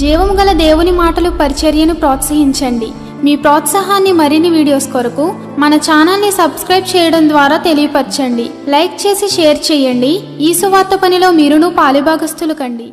జీవం గల దేవుని మాటలు పరిచర్యను ప్రోత్సహించండి. మీ ప్రోత్సాహాన్ని మరిన్ని వీడియోస్ కొరకు మన ఛానల్ని సబ్స్క్రైబ్ చేయడం ద్వారా తెలియపరచండి. లైక్ చేసి షేర్ చేయండి. ఈ సువార్త పనిలో మీరును పాలుభాగస్తులు కండి.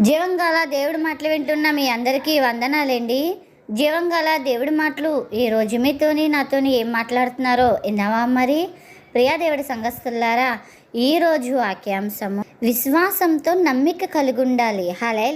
జీవంగాల దేవుడి మాటలు వింటున్న మీ అందరికీ వందనాలండి. జీవంగాల దేవుడి మాటలు ఈ రోజు మీతోని నాతోని ఏం మాట్లాడుతున్నారో విన్నావా మరి? ప్రియా దేవుడి సంఘస్థులారా ఈ రోజు వాక్యాంశము. విశ్వాసంతో నమ్మిక కలిగి ఉండాలి హలే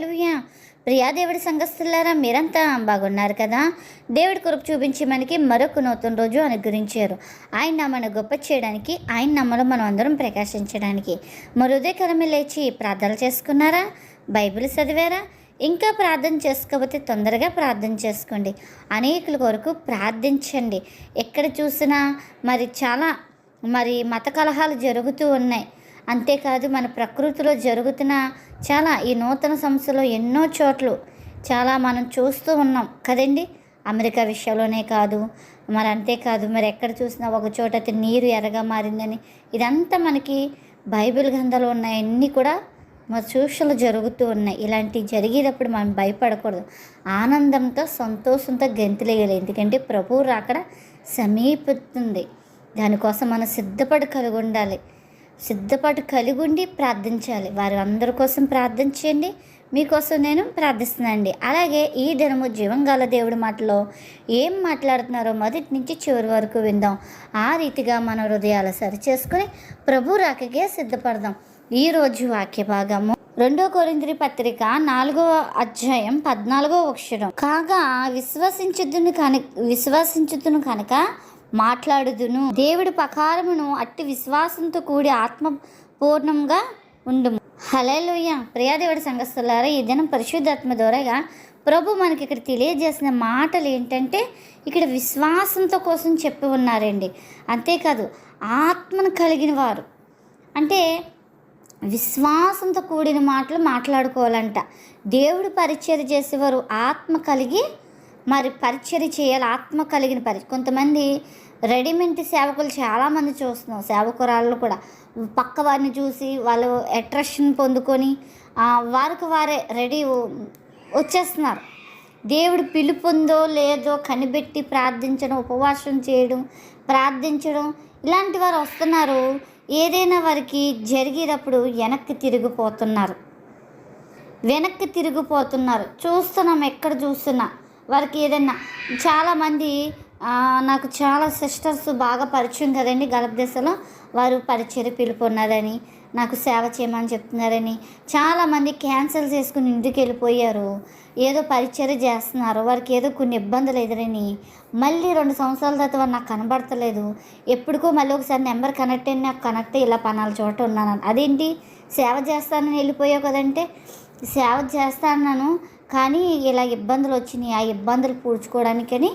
ప్రియా దేవుడి సంఘస్థులారా మీరంతా బాగున్నారు కదా? దేవుడి కృప చూపించి మనకి మరొక నూతన రోజు అనుగ్రహించారు. ఆయన మన గొప్ప చేయడానికి ఆయన నమ్మలో మనం అందరం ప్రకాశించడానికి. మరుదయకరమే లేచి ప్రార్థనలు చేసుకున్నారా? బైబిల్ చదివారా? ఇంకా ప్రార్థన చేసుకోకపోతే తొందరగా ప్రార్థన చేసుకోండి. అనేకుల కొరకు ప్రార్థించండి. ఎక్కడ చూసినా మరి చాలా మరి మత కలహాలు జరుగుతూ ఉన్నాయి. అంతేకాదు మన ప్రకృతిలో జరుగుతున్న చాలా ఈ నూతన సంస్థలో ఎన్నో చోట్లు చాలా మనం చూస్తూ ఉన్నాం. కదండి? అమెరికా విషయంలోనే కాదు. మరి అంతేకాదు మరి ఎక్కడ చూసినా ఒక చోట అయితే నీరు ఎర్రగా మారిందని ఇదంతా మనకి బైబిల్ గ్రంథాలు ఉన్నాయన్నీ కూడా మరి సూక్షలు జరుగుతూ ఉన్నాయి. ఇలాంటివి జరిగేటప్పుడు మనం భయపడకూడదు. ఆనందంతో సంతోషంతో గెంతులేయాలి. ఎందుకంటే ప్రభువు రాకడ సమీపిస్తుంది. దానికోసం మనం సిద్ధపడి కలిగి ఉండాలి సిద్ధపాటు కలిగి ఉండి ప్రార్థించాలి. వారి అందరి కోసం ప్రార్థన చేయండి. మీకోసం నేను ప్రార్థిస్తున్నానండి. అలాగే ఈ దినము జీవంగాల దేవుడి మాటలో ఏం మాట్లాడుతున్నారో మొదటి నుంచి చివరి వరకు విందాం. ఆ రీతిగా మన హృదయాలు సరి చేసుకుని ప్రభు రాకగే సిద్ధపడదాం. ఈరోజు వాక్య భాగము రెండో కొరింద్రి పత్రిక నాలుగో అధ్యాయం పద్నాలుగో అక్షరం కాగా విశ్వసించుదును కనుక విశ్వసించుదును కనుక మాట్లాడుదును. దేవుడి ప్రకారమును అట్టి విశ్వాసంతో కూడి ఆత్మ పూర్ణంగా ఉండుము. హలేలుయ్య ప్రియాదేవుడి సంఘస్థులారా ఈ దినం పరిశుద్ధాత్మ ద్వారాగా ప్రభు మనకి ఇక్కడ తెలియజేసిన మాటలు ఏంటంటే ఇక్కడ విశ్వాసంతో కోసం చెప్పి ఉన్నారండి. అంతేకాదు ఆత్మను కలిగిన వారు. అంటే విశ్వాసంతో కూడిన మాటలు మాట్లాడుకోవాలంట. దేవుడు పరిచయం చేసేవారు ఆత్మ కలిగి మరి పరిచయం చేయాలి ఆత్మ కలిగిన పరి కొంతమంది రెడీమేడ్ సేవకులు చాలామంది చూస్తున్నాం సేవకురాళ్ళు కూడా. పక్క వారిని చూసి వాళ్ళు అట్రాక్షన్ పొందుకొని వారికి వారే రెడీ వచ్చేస్తున్నారు. దేవుడు పిలుపుందో లేదో కనిపెట్టి ప్రార్థించడం ఉపవాసం చేయడం ప్రార్థించడం ఇలాంటి వారు వస్తున్నారు. ఏదైనా వారికి జరిగేటప్పుడు వెనక్కి తిరిగిపోతున్నారు. వెనక్కి తిరిగిపోతున్నారు. చూస్తున్నాం ఎక్కడ చూస్తున్నా. వారికి ఏదైనా చాలామంది నాకు చాలా సిస్టర్స్ బాగా పరిచయం కదండి గలప్ దశలో. వారు పరిచయ పిలుపు ఉన్నారని నాకు సేవ చేయమని చెప్తున్నారని. చాలామంది క్యాన్సిల్ చేసుకుని ఇంటికి వెళ్ళిపోయారు. ఏదో పరిచయం చేస్తున్నారు. వారికి ఏదో కొన్ని ఇబ్బందులు ఎదురని మళ్ళీ రెండు సంవత్సరాల తర్వాత వారు నాకు కనబడతలేదు. ఎప్పటికో మళ్ళీ ఒకసారి నెంబర్ కనెక్ట్ అయ్యి నాకు కనెక్ట్ అయ్యి ఇలా పనాల చోట ఉన్నాను. అదేంటి? సేవ చేస్తానని వెళ్ళిపోయావు కదంటే సేవ చేస్తాను కానీ ఇలా ఇబ్బందులు వచ్చినాయి. ఆ ఇబ్బందులు పూడ్చుకోవడానికని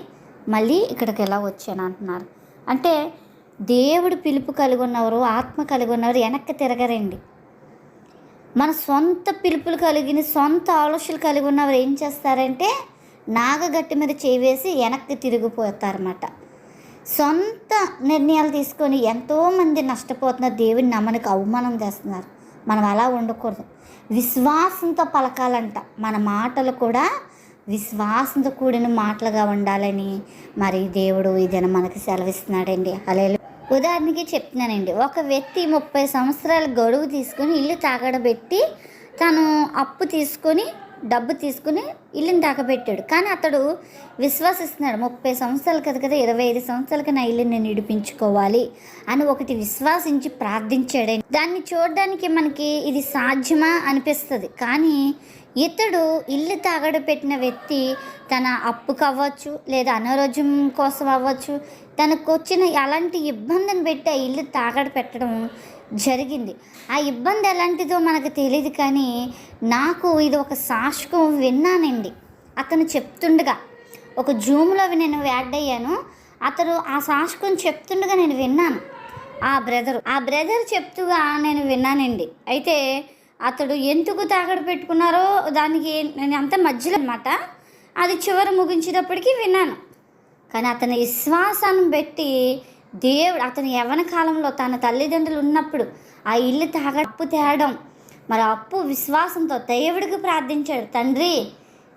మళ్ళీ ఇక్కడికి ఎలా వచ్చాను అంటున్నారు. అంటే దేవుడు పిలుపు కలిగి ఉన్నవారు ఆత్మ కలిగి ఉన్నవారు వెనక్కి తిరగరండి. మన సొంత పిలుపులు కలిగిన సొంత ఆలోచనలు కలిగి ఉన్నవారు ఏం చేస్తారంటే నాగగట్టి మీద చేవేసి వెనక్కి తిరిగిపోతారన్నమాట. సొంత నిర్ణయాలు తీసుకొని ఎంతోమంది నష్టపోతున్నారు. దేవుని నమ్మనికి అవమానం చేస్తున్నారు. మనం అలా ఉండకూడదు. విశ్వాసంతో పలకాలంట. మన మాటలు కూడా విశ్వాసంతో కూడిన మాటలుగా ఉండాలని మరి దేవుడు ఇదని మనకు మనకి సెలవిస్తున్నాడండి. అలే ఉదాహరణకి చెప్తున్నానండి. ఒక వ్యక్తి ముప్పై సంవత్సరాల గడువు తీసుకొని ఇల్లు తాగడబెట్టి తను అప్పు తీసుకొని డబ్బు తీసుకుని ఇల్లుని తాకబెట్టాడు కానీ అతడు విశ్వాసిస్తున్నాడు. ముప్పై సంవత్సరాలు కదా కదా ఇరవై ఐదు సంవత్సరాలకి నా ఇల్లు నేను ఇడిపించుకోవాలి అని ఒకటి విశ్వాసించి ప్రార్థించాడు. దాన్ని చూడడానికి మనకి ఇది సాధ్యమా అనిపిస్తుంది. కానీ ఇతడు ఇల్లు తాగడు పెట్టిన వ్యక్తి తన అప్పుకు అవ్వచ్చు లేదా అనారోగ్యం కోసం అవ్వచ్చు తనకు వచ్చిన అలాంటి ఇబ్బందిని పెట్టి ఆ ఇల్లు తాగడ పెట్టడం జరిగింది. ఆ ఇబ్బంది ఎలాంటిదో మనకు తెలియదు కానీ నాకు ఇది ఒక సాక్షకం విన్నానండి. అతను చెప్తుండగా ఒక జూమ్లో నేను యాడ్ అయ్యాను. అతను ఆ సాక్షకం చెప్తుండగా నేను విన్నాను. ఆ బ్రదర్ ఆ బ్రదర్ చెప్తూగా నేను విన్నానండి. అయితే అతడు ఎందుకు తాగడ పెట్టుకున్నారో దానికి నేను అంత మధ్యలో అనమాట. అది చివరి ముగించేటప్పటికి విన్నాను. కానీ అతని విశ్వాసాన్ని బట్టి దేవుడు అతని యవ్వన కాలంలో తన తల్లిదండ్రులు ఉన్నప్పుడు ఆ ఇల్లు తాగ అప్పు తేడం మరి అప్పు విశ్వాసంతో దేవుడికి ప్రార్థించాడు తండ్రి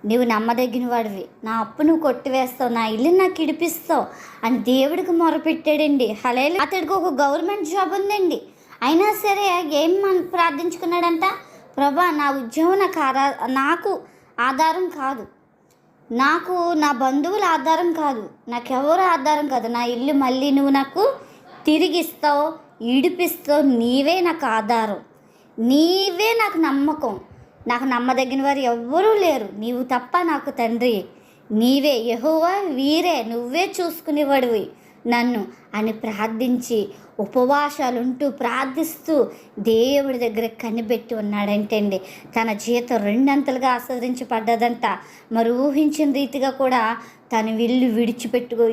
నువ్వు నమ్మదగిన వాడివి నా అప్పు నువ్వు కొట్టివేస్తావు నా ఇల్లు నాకు ఇడిపిస్తావు అని దేవుడికి మొరపెట్టాడండి. హలే అతడికి ఒక గవర్నమెంట్ జాబ్ ఉందండి. అయినా సరే ఏం ప్రార్థించుకున్నాడంట? ప్రభా నా ఉద్యోగం నాకు ఆధార నాకు ఆధారం కాదు. నాకు నా బంధువుల ఆధారం కాదు. నాకెవరు ఆధారం కాదు. నా ఇల్లు మళ్ళీ నువ్వు నాకు తిరిగిస్తావు ఇడిపిస్తావు. నీవే నాకు ఆధారం. నీవే నాకు నమ్మకం. నాకు నమ్మదగిన వారు ఎవ్వరూ లేరు. నీవు తప్ప నాకు తండ్రి. నీవే యహోవా వీరే. నువ్వే చూసుకునేవాడివి. నన్ను అని ప్రార్థించి ఉపవాసాలుంటూ ప్రార్థిస్తూ దేవుడి దగ్గర కనిపెట్టి ఉన్నాడంటే అండి తన జీతం రెండంతలుగా ఆస్వాదించబడ్డదంట మరి ఊహించిన రీతిగా కూడా తన విల్లు విడిచిపెట్టుకో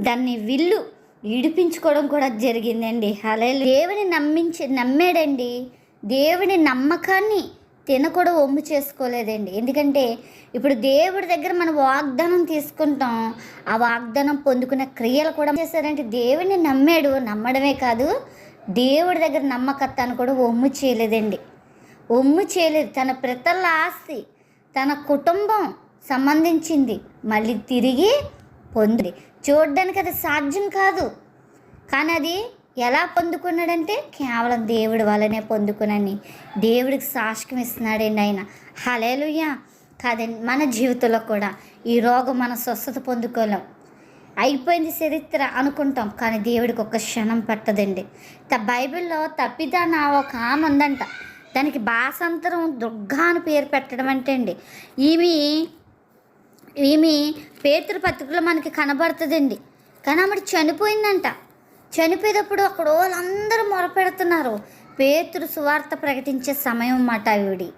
దాన్ని విల్లు విడిపించుకోవడం కూడా జరిగిందండి. అలా దేవుని నమ్మించి నమ్మాడండి. దేవుని నమ్మకాన్ని తిన కూడా ఒమ్ము చేసుకోలేదండి. ఎందుకంటే ఇప్పుడు దేవుడి దగ్గర మనం వాగ్దానం తీసుకుంటాం. ఆ వాగ్దానం పొందుకున్న క్రియలు కూడా చేశారంటే దేవుడిని నమ్మాడు. నమ్మడమే కాదు దేవుడి దగ్గర నమ్మకత్తాన్ని కూడా ఒమ్ము చేయలేదండి. ఒమ్ము చేయలేదు. తన ప్రతల ఆస్తి తన కుటుంబం సంబంధించింది. మళ్ళీ తిరిగి పొంది. చూడడానికి అది సాధ్యం కాదు. కానీ అది ఎలా పొందుకున్నాడంటే కేవలం దేవుడి వల్లనే పొందుకునని దేవుడికి సాక్ష్యం ఇస్తున్నాడండి ఆయన హలేలుయ్యా కాదండి మన జీవితంలో కూడా ఈ రోగం మన స్వస్థత పొందుకోలేం. అయిపోయింది చరిత్ర అనుకుంటాం కానీ దేవుడికి ఒక క్షణం పట్టదండి. త బైబిల్లో తప్పిదాన ఒక ఆమె ఉందంట. దానికి భాషాంతరం దుర్గా అని పేరు పెట్టడం అంటే అండి. ఈమె ఈమె పేతృ పత్రికలో మనకి కనబడుతుందండి. కానీ ఆమె చనిపోయిందంట. చనిపోయేటప్పుడు అక్కడ వాళ్ళందరూ మొరపెడుతున్నారు. పేతురు సువార్త ప్రకటించే సమయం అన్నమాట ఈవిడి.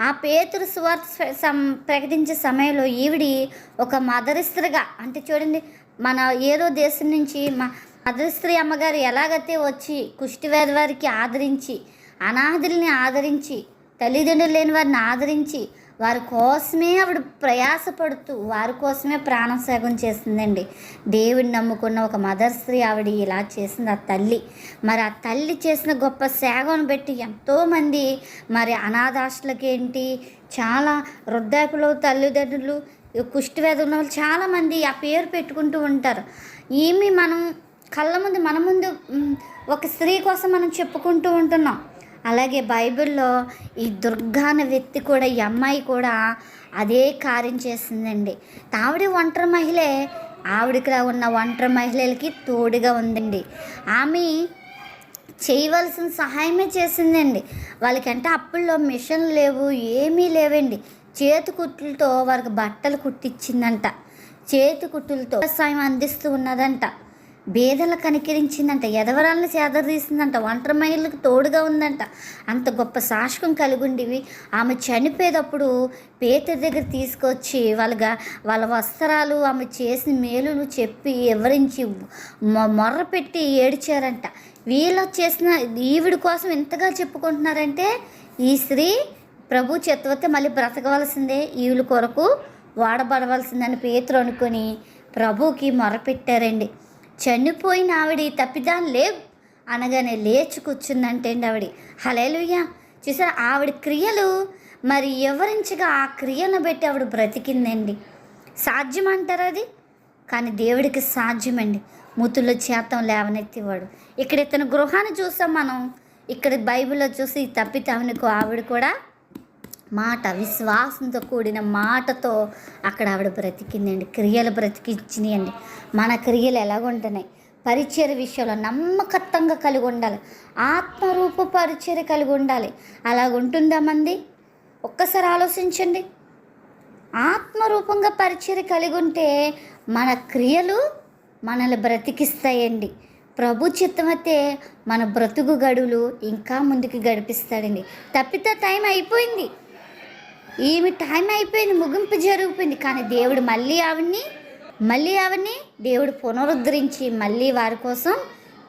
ఆ పేతురు సువార్త సం- ప్రకటించే సమయంలో ఈవిడి ఒక మదరిస్త్రిగా అంటే చూడండి మన ఏదో దేశం నుంచి మా మదరిస్త్రీ అమ్మగారు ఎలాగైతే వచ్చి కుష్టివ్యాధి వారికి ఆదరించి అనాథుల్ని ఆదరించి తల్లిదండ్రులు లేని వారిని ఆదరించి వారి కోసమే ఆవిడ ప్రయాసపడుతూ వారి కోసమే ప్రాణం త్యాగం చేసిందండి. దేవుడిని నమ్ముకున్న ఒక మదర్ స్త్రీ ఆవిడ ఇలా చేసింది ఆ తల్లి. మరి ఆ తల్లి చేసిన గొప్ప సేవను బట్టి ఎంతోమంది మరి అనాథాశ్రులకేంటి చాలా వృద్ధాపులు తల్లిదండ్రులు కుష్టివ్యాధి ఉన్న వాళ్ళు చాలామంది ఆ పేరు పెట్టుకుంటూ ఉంటారు. ఏమి మనం కళ్ళ ముందు మన ముందు ఒక స్త్రీ కోసం మనం చెప్పుకుంటూ ఉంటున్నాం. అలాగే బైబిల్లో ఈ దుర్గా అనే వ్యక్తి కూడా ఈ అమ్మాయి కూడా అదే కార్యం చేసిందండి ఆవిడ ఒంటరి మహిళే. ఆవిడకి ఉన్న ఒంటరి మహిళలకి తోడుగా ఉందండి. ఆమె చేయవలసిన సహాయమే చేసిందండి. వాళ్ళకంటే అప్పుల్లో మిషన్లు లేవు ఏమీ లేవండి. చేతి కుట్టులతో వారికి బట్టలు కుట్టించిందంట చేతి కుట్టులతో వ్యవసాయం అందిస్తూ ఉన్నదంట. బేదలు కనికరించిందంట ఎదవరాలను చేదరదీసిందంట ఒంటరి మహిళలకు తోడుగా ఉందంట. అంత గొప్ప సాహసం కలిగి ఉండేవి ఆమె చనిపోయేటప్పుడు పేతుడి దగ్గర తీసుకొచ్చి వాళ్ళగా వాళ్ళ వస్త్రాలు ఆమె చేసిన మేలును చెప్పి వివరించి మొర్ర పెట్టి ఏడిచారంట. వీళ్ళు చేసిన ఈవిడి కోసం ఎంతగా చెప్పుకుంటున్నారంటే ఈ స్త్రీ ప్రభు చెత్తవతే మళ్ళీ బ్రతకవలసిందే ఈవిల కొరకు వాడబడవలసిందని పేతురు అనుకొని ప్రభుకి మొరపెట్టారండి చనిపోయిన ఆవిడ తప్పిదాన్ని లేవు. అనగానే లేచి కూర్చుందంటే అండి ఆవిడ. హలేలుయ్య చూసారా ఆవిడ క్రియలు? మరి వివరించగా ఆ క్రియను బట్టి ఆవిడ బ్రతికిందండి? సాధ్యం అంటారు అది? కానీ దేవుడికి సాధ్యమండి. మూతుల్లో చేతం లేవనెత్తేవాడు. ఇక్కడ ఇతను గృహాన్ని చూసాం మనం. ఇక్కడ బైబిల్లో చూసి ఈ ఆవిడ కూడా మాట విశ్వాసంతో కూడిన మాటతో అక్కడ ఆవిడ బ్రతికిందండి. క్రియలు బ్రతికించినాయండి మన క్రియలు ఎలాగుంటున్నాయి? పరిచయ విషయంలో నమ్మకత్వంగా కలిగి ఉండాలి. ఆత్మరూప పరిచయ కలిగి ఉండాలి. అలాగుంటుందా మంది? ఒక్కసారి ఆలోచించండి. ఆత్మరూపంగా పరిచయం కలిగి ఉంటే మన క్రియలు మనల్ని బ్రతికిస్తాయండి. ప్రభు చిత్తమైతే మన బ్రతుకు గడువులు ఇంకా ముందుకు గడిపిస్తాడండి. తప్పితే టైం అయిపోయింది. ఈమె టైం అయిపోయింది ముగింపు జరిగిపోయింది. కానీ దేవుడు మళ్ళీ ఆవిడ్ని మళ్ళీ ఆవిడ్ని దేవుడు పునరుద్ధరించి మళ్ళీ వారి కోసం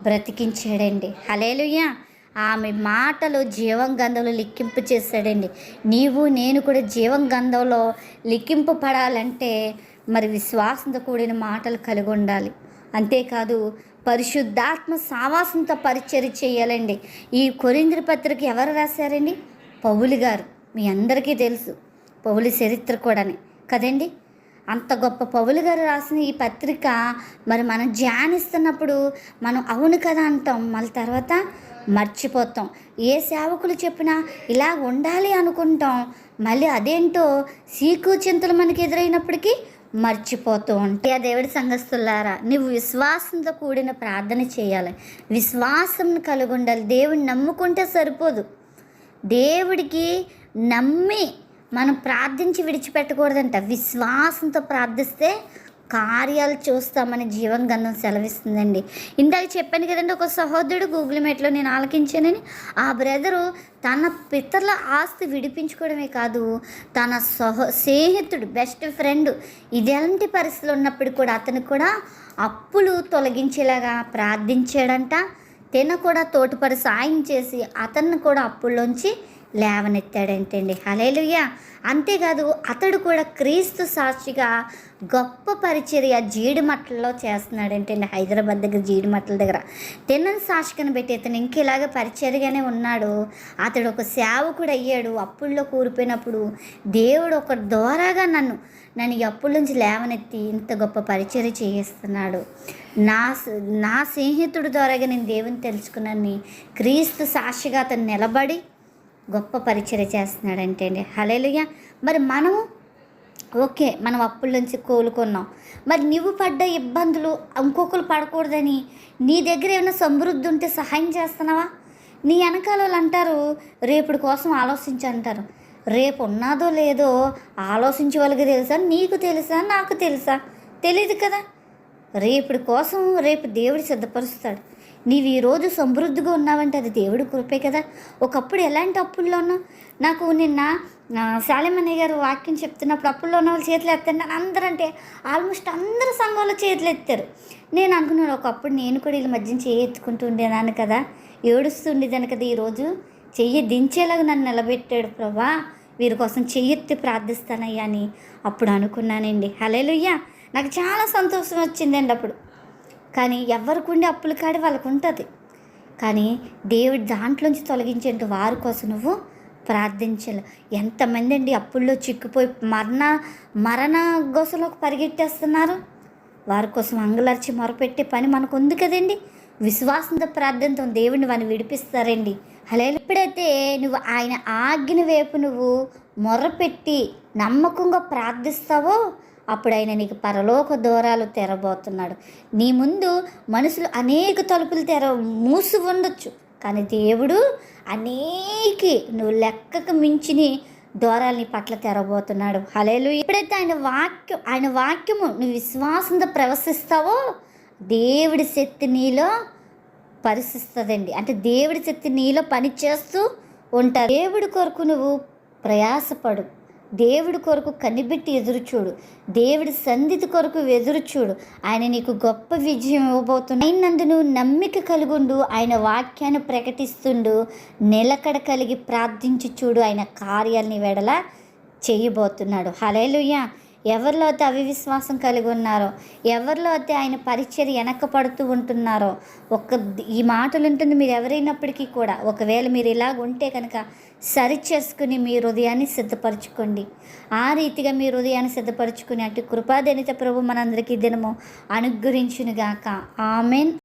బ్రతికించాడండి. హలేలుయ్యా ఆమె మాటలు జీవం గంధంలో లిక్కింపు చేశాడండి. నీవు నేను కూడా జీవం గంధంలో లిక్కింపు పడాలంటే మరి విశ్వాసంతో కూడిన మాటలు కలిగి ఉండాలి. అంతేకాదు పరిశుద్ధాత్మ సావాసంతో పరిచయం చేయాలండి. ఈ కొరింద్ర పత్రిక ఎవరు రాశారండి? పౌలు గారు. మీ అందరికీ తెలుసు. పౌలి చరిత్ర కూడాని. కదండి? అంత గొప్ప పౌలు గారు రాసిన ఈ పత్రిక మరి మనం ధ్యానిస్తున్నప్పుడు మనం అవును కదా అంటాం. మళ్ళీ తర్వాత మర్చిపోతాం. ఏ సేవకులు చెప్పినా ఇలా ఉండాలి అనుకుంటాం. మళ్ళీ అదేంటో సీకు చింతలు మనకి ఎదురైనప్పటికీ మర్చిపోతూ ఉంటే. ఆ దేవుడి సంఘస్తులారా నువ్వు విశ్వాసంతో కూడిన ప్రార్థన చేయాలి. విశ్వాసం కలిగి ఉండాలి దేవుడిని నమ్ముకుంటే సరిపోదు. దేవుడికి నమ్మి మనం ప్రార్థించి విడిచిపెట్టకూడదంట. విశ్వాసంతో ప్రార్థిస్తే కార్యాలు చూస్తామని జీవం గంధం సెలవిస్తుందండి. ఇందాక చెప్పాను కదండి ఒక సహోదరుడు గూగుల్ మీట్లో నేను ఆలకించానని. ఆ బ్రదరు తన పితరుల ఆస్తి విడిపించుకోవడమే కాదు తన సహ స్నేహితుడు బెస్ట్ ఫ్రెండ్ ఇదేంటి పరిస్థితులు ఉన్నప్పుడు కూడా అతను కూడా అప్పులు తొలగించేలాగా ప్రార్థించాడంట. తిన కూడా తోటిపరి సాయం చేసి అతన్ని కూడా అప్పుల్లోంచి లేవనెత్తాడంటండి. హలేలుయ్య అంతేకాదు అతడు కూడా క్రీస్తు సాక్షిగా గొప్ప పరిచర్య జీడిమట్టలో చేస్తున్నాడంటండి హైదరాబాద్ దగ్గర జీడిమట్టల దగ్గర. తిన్నని సాక్షికను పెట్టి ఇతను ఇంకేలాగా పరిచర్యగానే ఉన్నాడు. అతడు ఒక సేవకుడు అయ్యాడు. అప్పుల్లో కూరిపోయినప్పుడు దేవుడు ఒక ద్వారాగా నన్ను నన్ను ఈ అప్పుల నుంచి లేవనెత్తి ఇంత గొప్ప పరిచర్య చేయిస్తున్నాడు. నా నా స్నేహితుడి ద్వారాగా నేను దేవుని తెలుసుకున్నాను క్రీస్తు సాక్షిగా అతను నిలబడి గొప్ప పరిచయం చేస్తున్నాడంటే అండి హలేలుయ్య మరి మనము ఓకే మనం అప్పుల నుంచి కోలుకున్నాం. మరి నువ్వు పడ్డ ఇబ్బందులు ఇంకొకరు పడకూడదని నీ దగ్గర ఏమైనా సమృద్ధి ఉంటే సహాయం చేస్తున్నావా? నీ వెనకాల వాళ్ళు అంటారు రేపుడి కోసం ఆలోచించి అంటారు. రేపు ఉన్నదో లేదో ఆలోచించే వాళ్ళకి తెలుసా? నీకు తెలుసా? నాకు తెలుసా? తెలియదు కదా. రేపుడి కోసం రేపు దేవుడు సిద్ధపరుస్తాడు. నీవు ఈరోజు సమృద్ధిగా ఉన్నావంటే అది దేవుడి కృపే కదా. ఒకప్పుడు ఎలాంటి అప్పుల్లో నాకు నిన్న శాలిమన్నయ్య గారు వాక్యం చెప్తున్నప్పుడు అప్పుల్లో ఉన్న వాళ్ళు చేతులు ఎత్తాను అందరంటే ఆల్మోస్ట్ అందరు సంఘంలో చేతులు ఎత్తారు. నేను అనుకున్నాను ఒకప్పుడు నేను కూడా వీళ్ళ మధ్యన చేయి ఎత్తుకుంటూ ఉండేదాన్ని కదా. ఏడుస్తుండేదాన్ని కదా ఈరోజు చెయ్యి దించేలాగా నన్ను నిలబెట్టాడు ప్రభా. వీరి కోసం చెయ్యెత్తి ప్రార్థిస్తానయ్యా అని అప్పుడు అనుకున్నానండి. హలేలుయ్యా నాకు చాలా సంతోషం వచ్చిందండి అప్పుడు. కానీ ఎవరికి ఉండే అప్పుల కాడి వాళ్ళకు ఉంటుంది కానీ దేవుడు దాంట్లోంచి తొలగించేంత వారి కోసం నువ్వు ప్రార్థించాలి. ఎంతమంది అండి అప్పుల్లో చిక్కుపోయి మరణ మరణ గోసలోకి పరిగెట్టేస్తున్నారు. వారి కోసం అంగలర్చి మొరపెట్టే పని మనకు ఉంది కదండి. విశ్వాసంతో ప్రార్థనతో దేవుడిని వాడిని విడిపిస్తారండి. అలా ఎప్పుడైతే నువ్వు ఆయన ఆజ్ఞ వైపు నువ్వు మొరపెట్టి నమ్మకంగా ప్రార్థిస్తావో అప్పుడు ఆయన నీకు పరలోక దూరాలు తెరబోతున్నాడు. నీ ముందు మనుషులు అనేక తలుపులు తెర మూసి ఉండొచ్చు. కానీ దేవుడు అనేకి నువ్వు లెక్కకు మించిని దూరాలు నీ పట్ల తెరబోతున్నాడు. హలేలు ఎప్పుడైతే ఆయన వాక్యం ఆయన వాక్యము నువ్వు విశ్వాసంతో ప్రవశిస్తావో దేవుడి శక్తి నీలో పరిశిస్తుందండి. అంటే దేవుడి శక్తి నీలో పని చేస్తూ ఉంటారు దేవుడి కొరకు నువ్వు ప్రయాసపడు. దేవుడి కొరకు కనిపెట్టి ఎదురుచూడు దేవుడి సంధితి కొరకు ఎదురుచూడు ఆయన నీకు గొప్ప విజయం ఇవ్వబోతున్నా అయినందును నమ్మిక కలుగుండు. ఆయన వాక్యాన్ని ప్రకటిస్తుండు. నిలకడ కలిగి ప్రార్థించి చూడు. ఆయన కార్యాలని వెడల చేయబోతున్నాడు. హలేలుయ్యా ఎవరిలో అయితే అవివిశ్వాసం కలిగి ఉన్నారో ఎవరిలో అయితే ఆయన పరిచయం వెనకపడుతూ ఉంటున్నారో ఒక ఈ మాటలు ఉంటుంది మీరు ఎవరైనప్పటికీ కూడా ఒకవేళ మీరు ఇలాగ ఉంటే కనుక సరి చేసుకుని మీ హృదయాన్ని సిద్ధపరచుకోండి. ఆ రీతిగా మీ హృదయాన్ని సిద్ధపరచుకుని అటు కృపాదనిత ప్రభు మనందరికీ దినము అనుగ్రహించునుగాక. ఆమెన్.